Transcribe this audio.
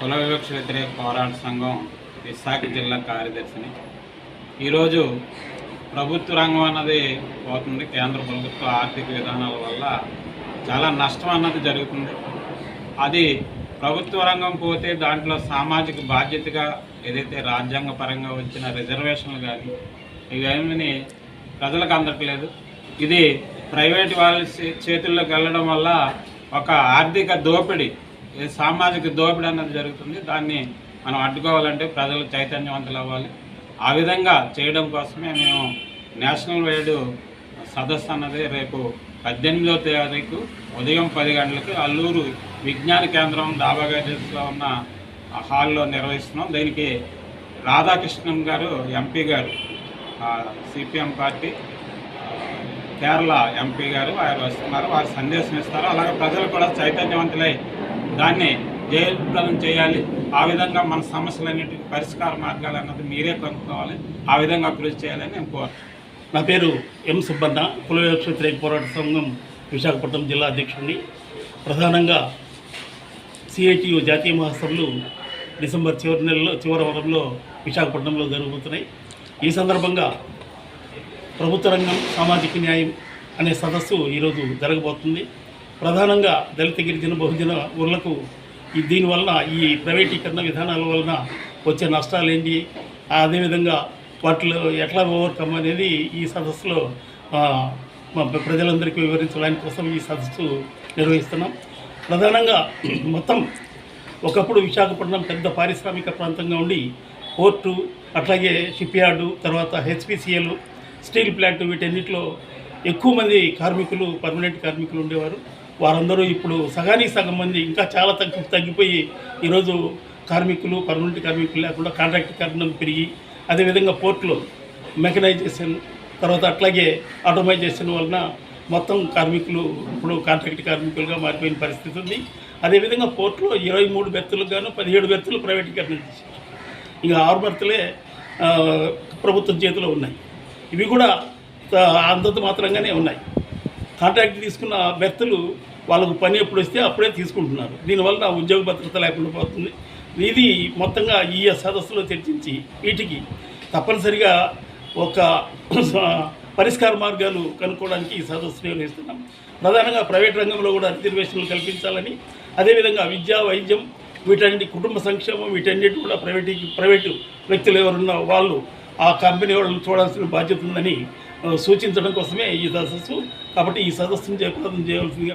కుల వివక్ష వ్యతిరేక పోరాట సంఘం విశాఖ జిల్లా కార్యదర్శిని. ఈరోజు ప్రభుత్వ రంగం అన్నది పోతుంది. కేంద్ర ప్రభుత్వ ఆర్థిక విధానాల వల్ల చాలా నష్టం అన్నది జరుగుతుంది. అది ప్రభుత్వ రంగం పోతే దాంట్లో సామాజిక బాధ్యతగా ఏదైతే రాజ్యాంగ పరంగా వచ్చిన రిజర్వేషన్లు కానీ ఇవేమీ ప్రజలకు అందట్లేదు. ఇది ప్రైవేట్ వాళ్ళ చేతుల్లోకి వెళ్ళడం వల్ల ఒక ఆర్థిక దోపిడీ సామాజిక దోపిడీ అన్నది జరుగుతుంది. దాన్ని మనం అడ్డుకోవాలంటే ప్రజలు చైతన్యవంతులు అవ్వాలి. ఆ విధంగా చేయడం కోసమే మేము నేషనల్ వైడ్ సదస్సు అన్నది రేపు పద్దెనిమిదో తారీఖు ఉదయం పది గంటలకు అల్లూరు విజ్ఞాన కేంద్రం దాబా గేటెస్లో ఉన్న హాల్లో నిర్వహిస్తున్నాం. దీనికి రాధాకృష్ణన్ గారు ఎంపీ గారు సిపిఎం పార్టీ కేరళ ఎంపీ గారు వారు వస్తున్నారు. వారు సందేశం ఇస్తారు. అలాగే ప్రజలు కూడా చైతన్యవంతులై దాన్ని జయప్రదం చేయాలి. ఆ విధంగా మన సమస్యలన్నిటికీ పరిష్కార మార్గాలు అన్నది మీరే కనుక్కోవాలి. ఆ విధంగా కృషి చేయాలని నేను కోరుతున్నాను. నా పేరు ఎం సుబ్బన్న కుల వ్యతిరేక పోరాట సంఘం విశాఖపట్నం జిల్లా అధ్యక్షుడిని. ప్రధానంగా సిఐటియు జాతీయ మహాసభలు డిసెంబర్ చివరి నెలలో చివరి వారంలో విశాఖపట్నంలో జరుగుతున్నాయి ఈ సందర్భంగా ప్రభుత్వ రంగం సామాజిక న్యాయం అనే సదస్సు ఈరోజు జరగబోతుంది. ప్రధానంగా దళిత గిరిజన బహుజన ఊర్లకు దీనివల్ల దీనివలన ఈ ప్రైవేటీకరణ విధానాల వలన వచ్చే నష్టాలు ఏంటి అదేవిధంగా వాటిలో ఎట్లా ఓవర్కమ్ అనేది ఈ సదస్సులో ప్రజలందరికీ వివరించడానికి కోసం ఈ సదస్సు నిర్వహిస్తున్నాం. ప్రధానంగా మొత్తం ఒకప్పుడు విశాఖపట్నం పెద్ద పారిశ్రామిక ప్రాంతంగా ఉండి పోర్టు అట్లాగే షిప్ యార్డు తర్వాత హెచ్పిసిఎలు స్టీల్ ప్లాంట్ వీటన్నిటిలో ఎక్కువ మంది కార్మికులు పర్మనెంట్ కార్మికులు ఉండేవారు. వారందరూ ఇప్పుడు సగానికి సగం మంది ఇంకా చాలా తగ్గి తగ్గిపోయి ఈరోజు కార్మికులు పర్మనెంట్ కార్మికులు లేకుండా కాంట్రాక్ట్ కారణం పెరిగి అదేవిధంగా పోర్టులో మెకనైజేషన్ తర్వాత అట్లాగే ఆటోమైజేషన్ వలన మొత్తం కార్మికులు ఇప్పుడు కాంట్రాక్ట్ కార్మికులుగా మారిపోయిన పరిస్థితి ఉంది. అదేవిధంగా పోర్టులో ఇరవై మూడు బెర్తులకు గాను పదిహేడు బెర్తులు ప్రైవేటీకరణ చేశారు. ఇంకా ఆరు బెర్తులే ప్రభుత్వం చేతిలో ఉన్నాయి. ఇవి కూడా అందత అంతంత మాత్రంగానే ఉన్నాయి. కాంట్రాక్ట్ తీసుకున్న బెర్తులు వాళ్ళకు పని ఎప్పుడు వస్తే అప్పుడే తీసుకుంటున్నారు. దీనివల్ల ఉద్యోగ భద్రత లేకుండా పోతుంది. ఇది మొత్తంగా ఈ సదస్సులో చర్చించి వీటికి తప్పనిసరిగా ఒక పరిష్కార మార్గాలు కనుక్కోవడానికి ఈ సదస్సు నిర్వహిస్తున్నాం. ప్రధానంగా ప్రైవేట్ రంగంలో కూడా రిజర్వేషన్లు కల్పించాలని అదేవిధంగా విద్య వైద్యం వీటన్నిటి కుటుంబ సంక్షేమం వీటన్నిటి కూడా ప్రైవేట్ ప్రైవేటు వ్యక్తులు ఎవరున్న వాళ్ళు ఆ కంపెనీ వాళ్ళని చూడాల్సిన బాధ్యత ఉందని సూచించడం కోసమే ఈ సదస్సు. కాబట్టి ఈ సదస్సును జయప్రదం చేయవలసిందిగా